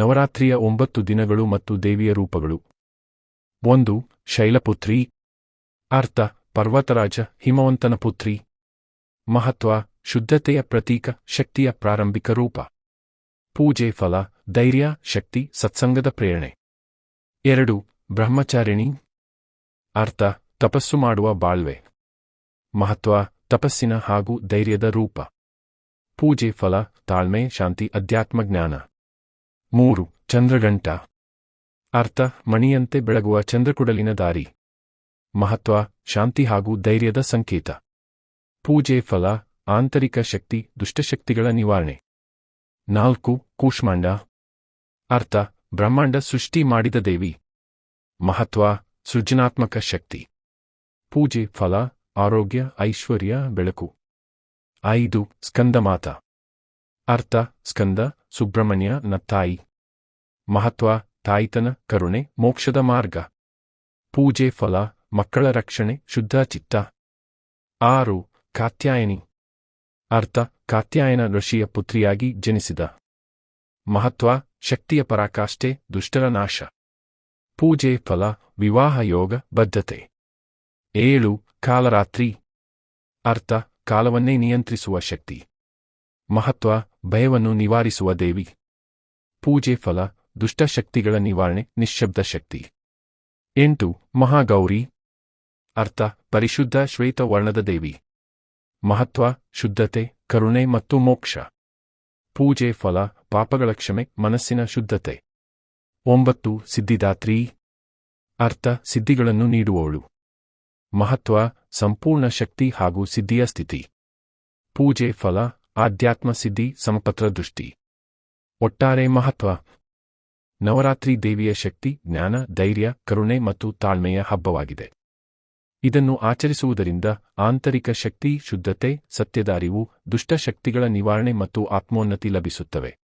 ನವರಾತ್ರಿಯ ಒಂಬತ್ತು ದಿನಗಳು ಮತ್ತು ದೇವಿಯ ರೂಪಗಳು. ಒಂದು, ಶೈಲಪುತ್ರಿ. ಅರ್ಥ, ಪರ್ವತರಾಜ, ಹಿಮವಂತನ ಪುತ್ರಿ. ಮಹತ್ವ, ಶುದ್ಧತೆಯ ಪ್ರತೀಕ, ಶಕ್ತಿಯ ಪ್ರಾರಂಭಿಕ ರೂಪ. ಪೂಜೆ ಫಲ, ಧೈರ್ಯ, ಶಕ್ತಿ, ಸತ್ಸಂಗದ ಪ್ರೇರಣೆ. ಎರಡು, ಬ್ರಹ್ಮಚಾರಿಣಿ. ಅರ್ಥ, ತಪಸ್ಸು ಮಾಡುವ ಬಾಳ್ವೆ. ಮಹತ್ವ, ತಪಸ್ಸಿನ ಹಾಗೂ ಧೈರ್ಯದ ರೂಪ. ಪೂಜೆ ಫಲ, ತಾಳ್ಮೆ, ಶಾಂತಿ, ಅಧ್ಯಾತ್ಮ ಜ್ಞಾನ. ಮೂರು, ಚಂದ್ರಗಂಟ. ಅರ್ಥ, ಮಣಿಯಂತೆ ಬೆಳಗುವ ಚಂದ್ರಕುಡಲಿನ ದಾರಿ. ಮಹತ್ವ, ಶಾಂತಿ ಹಾಗೂ ಧೈರ್ಯದ ಸಂಕೇತ. ಪೂಜೆ ಫಲ, ಆಂತರಿಕ ಶಕ್ತಿ, ದುಷ್ಟಶಕ್ತಿಗಳ ನಿವಾರಣೆ. ನಾಲ್ಕು, ಕೂಷ್ಮಾಂಡ. ಅರ್ಥ, ಬ್ರಹ್ಮಾಂಡ ಸೃಷ್ಟಿ ಮಾಡಿದ ದೇವಿ. ಮಹತ್ವ, ಸೃಜನಾತ್ಮಕ ಶಕ್ತಿ. ಪೂಜೆ ಫಲ, ಆರೋಗ್ಯ, ಐಶ್ವರ್ಯ, ಬೆಳಕು. ಐದು, ಸ್ಕಂದಮಾತ. ಅರ್ಥ, ಸ್ಕಂದ, ಸುಬ್ರಹ್ಮಣ್ಯ, ನ ತಾಯಿ. ಮಹತ್ವ, ತಾಯಿತನ, ಕರುಣೆ, ಮೋಕ್ಷದ ಮಾರ್ಗ. ಪೂಜೆ ಫಲ, ಮಕ್ಕಳ ರಕ್ಷಣೆ, ಶುದ್ಧ ಚಿತ್ತ. ಆರು, ಕಾತ್ಯಾಯನಿ. ಅರ್ಥ, ಕಾತ್ಯಾಯನ ಋಷಿಯ ಪುತ್ರಿಯಾಗಿ ಜನಿಸಿದ. ಮಹತ್ವ, ಶಕ್ತಿಯ ಪರಾಕಾಷ್ಠೆ, ದುಷ್ಟರ ನಾಶ. ಪೂಜೆ ಫಲ, ವಿವಾಹ ಯೋಗ, ಬದ್ಧತೆ. ಏಳು, ಕಾಲರಾತ್ರಿ. ಅರ್ಥ, ಕಾಲವನ್ನೇ ನಿಯಂತ್ರಿಸುವ ಶಕ್ತಿ. ಮಹತ್ವ ಭಯವನ್ನು ನಿವಾರಿಸುವ ದೇವಿ. ಪೂಜೆ ಫಲ ದುಷ್ಟಶಕ್ತಿಗಳ ನಿವಾರಣೆ, ನಿಶ್ಶಬ್ದ ಶಕ್ತಿ. ಎಂಟು, ಮಹಾಗೌರಿ. ಅರ್ಥ, ಪರಿಶುದ್ಧ ಶ್ವೇತ ವರ್ಣದ ದೇವಿ. ಮಹತ್ವ, ಶುದ್ಧತೆ, ಕರುಣೆ ಮತ್ತು ಮೋಕ್ಷ. ಪೂಜೆ ಫಲ, ಪಾಪಗಳ ಕ್ಷಮೆ, ಮನಸ್ಸಿನ ಶುದ್ಧತೆ. ಒಂಬತ್ತು, ಸಿದ್ಧಿದಾತ್ರಿ. ಅರ್ಥ, ಸಿದ್ಧಿಗಳನ್ನು ನೀಡುವವಳು. ಮಹತ್ವ, ಸಂಪೂರ್ಣ ಶಕ್ತಿ ಹಾಗೂ ಸಿದ್ಧಿಯ ಸ್ಥಿತಿ. ಪೂಜೆ ಫಲ ಆಧ್ಯಾತ್ಮ ಸಿದ್ಧಿ, ಸಮಪತ್ರ ದೃಷ್ಟಿ. ಒಟ್ಟಾರೆ ಮಹತ್ವ. ನವರಾತ್ರಿ ದೇವಿಯ ಶಕ್ತಿ, ಜ್ಞಾನ, ಧೈರ್ಯ, ಕರುಣೆ ಮತ್ತು ತಾಳ್ಮೆಯ ಹಬ್ಬವಾಗಿದೆ. ಇದನ್ನು ಆಚರಿಸುವುದರಿಂದ ಆಂತರಿಕ ಶಕ್ತಿ, ಶುದ್ಧತೆ ಸತ್ಯದ ಅರಿವು ದುಷ್ಟಶಕ್ತಿಗಳ ನಿವಾರಣೆ ಮತ್ತು ಆತ್ಮೋನ್ನತಿ ಲಭಿಸುತ್ತವೆ.